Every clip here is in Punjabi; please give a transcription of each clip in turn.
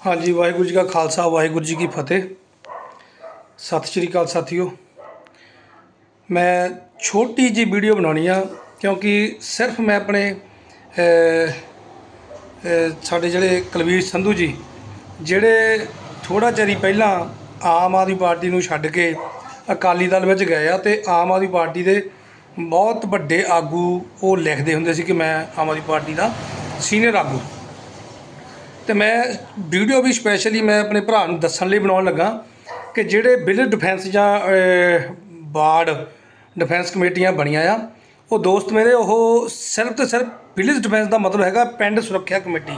ਹਾਂਜੀ, ਵਾਹਿਗੁਰੂ ਜੀ ਕਾ ਖਾਲਸਾ, ਵਾਹਿਗੁਰੂ ਜੀ ਕੀ ਫਤਿਹ। ਸਤਿ ਸ਼੍ਰੀ ਅਕਾਲ ਸਾਥੀਓ। ਮੈਂ ਛੋਟੀ ਜੀ ਵੀਡੀਓ ਬਣਾਉਣੀ ਆ, ਕਿਉਂਕਿ ਸਿਰਫ ਮੈਂ ਆਪਣੇ ਸਾਡੇ ਜਿਹੜੇ ਕੁਲਵੀਰ ਸੰਧੂ ਜੀ, ਜਿਹੜੇ ਥੋੜਾ ਚਿਰ ਪਹਿਲਾਂ ਆਮ ਆਦਮੀ ਪਾਰਟੀ ਨੂੰ ਛੱਡ ਕੇ ਅਕਾਲੀ ਦਲ ਵਿੱਚ ਗਏ ਆ, ਤੇ ਆਮ ਆਦਮੀ ਪਾਰਟੀ ਦੇ ਬਹੁਤ ਵੱਡੇ ਆਗੂ ਉਹ ਲਿਖਦੇ ਹੁੰਦੇ ਸੀ ਕਿ ਮੈਂ ਆਮ ਆਦਮੀ ਪਾਰਟੀ ਦਾ ਸੀਨੀਅਰ ਆਗੂ। ਤੇ ਮੈਂ ਵੀਡੀਓ ਵੀ ਸਪੈਸ਼ਲੀ ਮੈਂ ਆਪਣੇ ਭਰਾ ਨੂੰ ਦੱਸਣ ਲਈ ਬਣਾਉਣ ਲੱਗਾ ਕਿ ਜਿਹੜੇ ਵਿਲੇਜ ਡਿਫੈਂਸ ਜਾਂ ਅਹ, ਵਾਰਡ ਡਿਫੈਂਸ ਕਮੇਟੀਆਂ ਬਣੀਆਂ ਆ ਉਹ ਦੋਸਤ ਮੇਰੇ ਉਹ ਸਿਰਫ ਤੇ ਸਿਰਫ ਵਿਲੇਜ ਡਿਫੈਂਸ ਦਾ ਮਤਲਬ ਹੈਗਾ ਪਿੰਡ ਸੁਰੱਖਿਆ ਕਮੇਟੀ।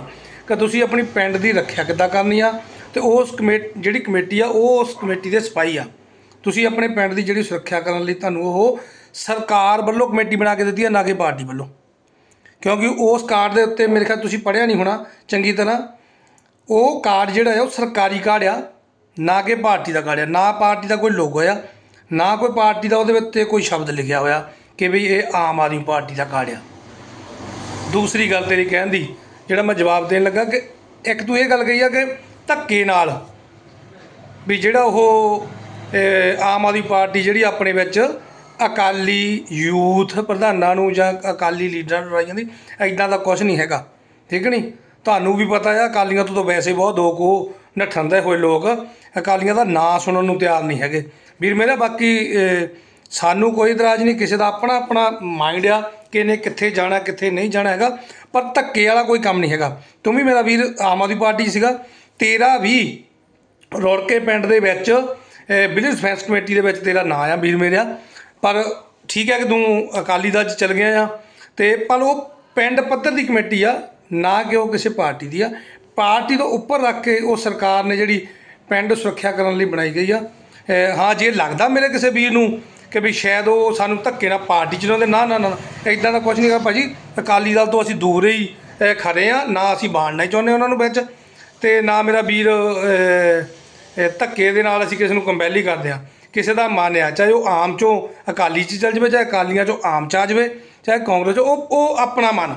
ਕਿ ਤੁਸੀਂ ਆਪਣੀ ਪਿੰਡ ਦੀ ਰੱਖਿਆ ਕਿੱਦਾਂ ਕਰਨੀ ਆ ਤੇ ਉਸ ਕਮੇਟੀ ਜਿਹੜੀ ਕਮੇਟੀ ਆ ਉਹ ਉਸ ਕਮੇਟੀ ਦੇ ਸਿਪਾਹੀ ਆ। ਤੁਸੀਂ ਆਪਣੇ ਪਿੰਡ ਦੀ ਜਿਹੜੀ ਸੁਰੱਖਿਆ ਕਰਨ ਲਈ ਤੁਹਾਨੂੰ ਉਹ ਸਰਕਾਰ ਵੱਲੋਂ ਕਮੇਟੀ ਬਣਾ ਕੇ ਦਿੱਤੀ ਆ ਨਾ ਕਿ ਪਾਰਟੀ ਵੱਲੋਂ। ਕਿਉਂਕਿ ਉਸ ਕਾਰਡ ਦੇ ਉੱਤੇ ਮੇਰੇ ਖਿਆਲ ਤੁਸੀਂ ਪੜ੍ਹਿਆ ਨਹੀਂ ਹੋਣਾ ਚੰਗੀ ਤਰ੍ਹਾਂ। ਉਹ ਕਾਰਡ ਜਿਹੜਾ ਹੈ ਉਹ ਸਰਕਾਰੀ ਕਾਰਡ ਆ, ਨਾ ਕਿ ਪਾਰਟੀ ਦਾ ਕਾਰਡ ਆ, ਨਾ ਪਾਰਟੀ ਦਾ ਕੋਈ ਲੋਗੋ ਆ, ਨਾ ਕੋਈ ਪਾਰਟੀ ਦਾ ਉਹਦੇ ਉੱਤੇ ਕੋਈ ਸ਼ਬਦ ਲਿਖਿਆ ਹੋਇਆ ਕਿ ਵੀ ਇਹ ਆਮ ਆਦਮੀ ਪਾਰਟੀ ਦਾ ਕਾਰਡ ਆ। ਦੂਸਰੀ ਗੱਲ ਤੇਰੀ ਕਹਿਣ ਦੀ, ਜਿਹੜਾ ਮੈਂ ਜਵਾਬ ਦੇਣ ਲੱਗਾ ਕਿ ਇੱਕ ਤੂੰ ਇਹ ਗੱਲ ਕਹੀ ਆ ਕਿ ਧੱਕੇ ਨਾਲ ਵੀ ਜਿਹੜਾ ਉਹ ਆਮ ਆਦਮੀ ਪਾਰਟੀ ਜਿਹੜੀ ਆਪਣੇ ਵਿੱਚ ਅਕਾਲੀ ਯੂਥ ਪ੍ਰਧਾਨਾਂ ਨੂੰ ਜਾਂ ਅਕਾਲੀ ਲੀਡਰਾਂ ਨੂੰ ਰਾਈ ਜਾਂਦੀ ਐਦਾਂ ਦਾ ਕੁਝ ਨਹੀਂ ਹੈਗਾ, ਠੀਕ ਨਹੀਂ? ਤੁਹਾਨੂੰ ਵੀ ਪਤਾ ਆ, ਅਕਾਲੀਆਂ ਤੋਂ ਤਾਂ ਵੈਸੇ ਬਹੁਤ ਦੋ ਕੋ ਨੱਠਣ ਦੇ ਹੋਏ ਲੋਕ। ਅਕਾਲੀਆਂ ਦਾ ਨਾਂ ਸੁਣਨ ਨੂੰ ਤਿਆਰ ਨਹੀਂ ਹੈਗੇ। ਵੀਰ ਮੇਰਾ ਬਾਕੀ ਸਾਨੂੰ ਕੋਈ ਇਤਰਾਜ਼ ਨਹੀਂ, ਕਿਸੇ ਦਾ ਆਪਣਾ ਆਪਣਾ ਮਾਈਂਡ ਆ ਕਿ ਇਹਨੇ ਕਿੱਥੇ ਜਾਣਾ, ਕਿੱਥੇ ਨਹੀਂ ਜਾਣਾ ਹੈਗਾ। ਪਰ ਧੱਕੇ ਵਾਲਾ ਕੋਈ ਕੰਮ ਨਹੀਂ ਹੈਗਾ। ਤੂੰ ਵੀ ਮੇਰਾ ਵੀਰ ਆਮ ਆਦਮੀ ਪਾਰਟੀ ਸੀਗਾ। ਤੇਰਾ ਵੀ ਰੋੜਕੇ ਪਿੰਡ ਦੇ ਵਿੱਚ ਵਿਲੇਜ ਡਿਫੈਂਸ ਕਮੇਟੀ ਦੇ ਵਿੱਚ ਤੇਰਾ ਨਾਂ ਆ ਵੀਰ ਮੇਰਾ। ਪਰ ਠੀਕ ਹੈ ਕਿ ਤੂੰ ਅਕਾਲੀ ਦਲ 'ਚ ਚਲ ਗਿਆ ਆ। ਤੇ ਪਰ ਉਹ ਪਿੰਡ ਪੱਧਰ ਦੀ ਕਮੇਟੀ ਆ। ਨਾ ਕਿ ਉਹ ਕਿਸੇ ਪਾਰਟੀ ਦੀ ਆ। ਪਾਰਟੀ ਤੋਂ ਉੱਪਰ ਰੱਖ ਕੇ ਉਹ ਸਰਕਾਰ ਨੇ ਜਿਹੜੀ ਪਿੰਡ ਸੁਰੱਖਿਆ ਕਰਨ ਲਈ ਬਣਾਈ ਗਈ ਆ। ਹਾਂ ਜੇ ਲੱਗਦਾ ਮੇਰੇ ਕਿਸੇ ਵੀਰ ਨੂੰ ਕਿ ਵੀ ਸ਼ਾਇਦ ਉਹ ਸਾਨੂੰ ਧੱਕੇ ਨਾਲ ਪਾਰਟੀ ਚ ਲਾਉਂਦੇ ਨਾ ਨਾ ਨਾ ਇਦਾਂ ਦਾ ਕੁਝ ਨਹੀਂ ਹੈਗਾ ਭਾਜੀ। ਅਕਾਲੀ ਦਲ ਤੋਂ ਅਸੀਂ ਦੂਰ ਹੀ ਅਹ, ਖੜੇ ਆ। ਨਾ ਅਸੀਂ ਬਾਣਨਾ ਹੀ ਚਾਹੁੰਦੇ ਉਹਨਾਂ ਨੂੰ ਵਿੱਚ। ਤੇ ਨਾ ਮੇਰਾ ਵੀਰ ਧੱਕੇ ਦੇ ਨਾਲ ਅਸੀਂ ਕਿਸੇ ਨੂੰ ਕੰਬੈਲੀ ਕਰਦੇ ਆ। ਕਿਸੇ ਦਾ ਮਨ ਆ ਚਾਹੇ ਉਹ ਆਮ ਚੋਂ ਅਕਾਲੀ ਚ ਚੱਲ ਜਾਵੇ ਚਾਹੇ ਅਕਾਲੀਆਂ ਚੋਂ ਆਮ ਚ ਆ ਜਾਵੇ ਚਾਹੇ ਕਾਂਗਰਸ ਚੋਂ ਉਹ ਉਹ ਆਪਣਾ ਮਨ।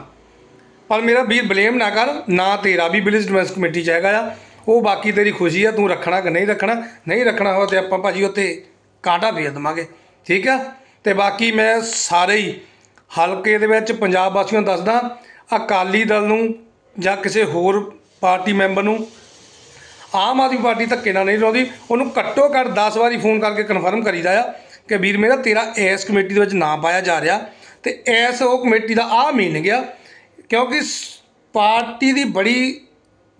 ਪਰ ਮੇਰਾ ਵੀਰ ਬਲੇਮ ਨਾ ਕਰ, ਨਾ ਤੇਰਾ ਵੀ ਵਿਲੇਜ ਡਿਫੈਂਸ ਕਮੇਟੀ ਚ ਹੈਗਾ ਆ। ਉਹ ਬਾਕੀ ਤੇਰੀ ਖੁਸ਼ੀ ਆ, ਤੂੰ ਰੱਖਣਾ ਕਿ ਨਹੀਂ ਰੱਖਣਾ? ਨਹੀਂ ਰੱਖਣਾ ਹੋ ਤੇ ਆਪਾਂ ਭਾਜੀ ਉੱਤੇ ਕਾਂਟਾ ਫੇਰ ਦੇਵਾਂਗੇ, ਠੀਕ ਆ? ਤੇ ਬਾਕੀ ਮੈਂ ਸਾਰੇ ਹੀ ਹਲਕੇ ਦੇ ਵਿੱਚ ਪੰਜਾਬ ਵਾਸੀਆਂ ਨੂੰ ਦੱਸਦਾ, ਅਕਾਲੀ ਦਲ ਨੂੰ ਜਾਂ ਕਿਸੇ ਹੋਰ ਪਾਰਟੀ ਮੈਂਬਰ ਨੂੰ ਆਮ ਆਦਮੀ ਪਾਰਟੀ ਧੱਕੇ ਨਾਲ ਨਹੀਂ ਲਾਉਂਦੀ। ਉਹਨੂੰ ਘੱਟੋ ਘੱਟ 10 ਵਾਰੀ ਫੋਨ ਕਰਕੇ ਕਨਫਰਮ ਕਰੀਦਾ ਆ ਕਿ ਵੀਰ ਮੇਰਾ ਤੇਰਾ ਇਸ ਕਮੇਟੀ ਦੇ ਵਿੱਚ ਨਾਂ ਪਾਇਆ ਜਾ ਰਿਹਾ ਤੇ ਇਸ ਉਹ ਕਮੇਟੀ ਦਾ ਆਹ ਮੀਨਿੰਗ ਆ। ਕਿਉਂਕਿ ਸ- ਪਾਰਟੀ ਦੀ ਬੜੀ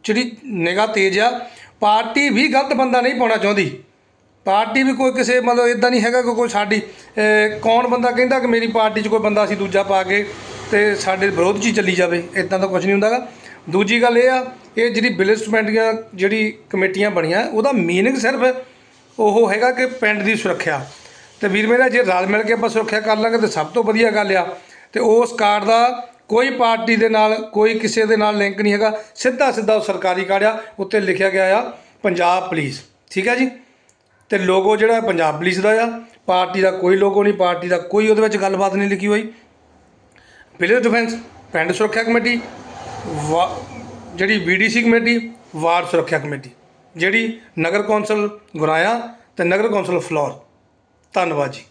ਜਿਹੜੀ ਨਿਗਾਹ ਤੇਜ਼ ਆ, ਪਾਰਟੀ ਵੀ ਗਲਤ ਬੰਦਾ ਨਹੀਂ ਪਾਉਣਾ ਚਾਹੁੰਦੀ। ਪਾਰਟੀ ਵੀ ਕੋਈ ਕਿਸੇ ਮਤਲਬ ਇਦਾਂ ਨਹੀਂ ਹੈਗਾ ਕਿ ਕੋਈ ਸਾਡੀ ਕੌਣ ਬੰਦਾ ਕਹਿੰਦਾ ਕਿ ਮੇਰੀ ਪਾਰਟੀ 'ਚ ਕੋਈ ਬੰਦਾ ਅਸੀਂ ਦੂਜਾ ਪਾ ਕੇ ਤੇ ਸਾਡੇ ਵਿਰੋਧ 'ਚ ਹੀ ਚੱਲੀ ਜਾਵੇ ਇਦਾਂ ਦਾ ਕੁਝ ਨਹੀਂ ਹੁੰਦਾਗਾ। ਦੂਜੀ ਗੱਲ ਇਹ ਆ, ਇਹ ਜਿਹੜੀ ਬਿਲਿਸਟਮੈਂਟ ਦੀਆਂ ਜਿਹੜੀ ਕਮੇਟੀਆਂ ਬਣੀਆਂ, ਉਹਦਾ ਮੀਨਿੰਗ ਸਿਰਫ ਉਹ ਹੈਗਾ ਕਿ ਪਿੰਡ ਦੀ ਸੁਰੱਖਿਆ। ਤੇ ਵੀਰ ਮੇਰਾ ਜੇ ਰਲ ਮਿਲ ਕੇ ਆਪਾਂ ਸੁਰੱਖਿਆ ਕਰ ਲਾਂਗੇ ਤੇ ਸਭ ਤੋਂ ਵਧੀਆ ਗੱਲ ਆ। ਤੇ ਉਸ ਕਾਰਡ ਦਾ ਕੋਈ ਪਾਰਟੀ ਦੇ ਨਾਲ, ਕੋਈ ਕਿਸੇ ਦੇ ਨਾਲ ਲਿੰਕ ਨਹੀਂ ਹੈਗਾ। ਸਿੱਧਾ ਸਿੱਧਾ ਉਹ ਸਰਕਾਰੀ ਕਾਰਡ ਆ, ਉੱਤੇ ਲਿਖਿਆ ਗਿਆ ਆ, ਪੰਜਾਬ ਪੁਲਿਸ ਠੀਕ ਹੈ ਜੀ? ਤੇ ਲੋਗੋ ਜਿਹੜਾ ਪੰਜਾਬ ਪੁਲਿਸ ਦਾ ਆ। ਪਾਰਟੀ ਦਾ ਕੋਈ ਲੋਗੋ ਨਹੀਂ, ਪਾਰਟੀ ਦਾ ਕੋਈ ਉਹਦੇ ਵਿੱਚ ਗੱਲਬਾਤ ਨਹੀਂ ਲਿਖੀ ਹੋਈ। ਵਿਲੇਜ ਡਿਫੈਂਸ ਪਿੰਡ ਸੁਰੱਖਿਆ ਕਮੇਟੀ, ਵਾ- ਜਿਹੜੀ ਵੀਡੀਸੀ ਕਮੇਟੀ, ਵਾਰਡ ਸੁਰੱਖਿਆ ਕਮੇਟੀ। ਜਿਹੜੀ ਨਗਰ ਕੌਂਸਲ ਗੁਰਾਇਆ ਤੇ ਨਗਰ ਕੌਂਸਲ ਫਲੋਰ। ਧੰਨਵਾਦ ਜੀ।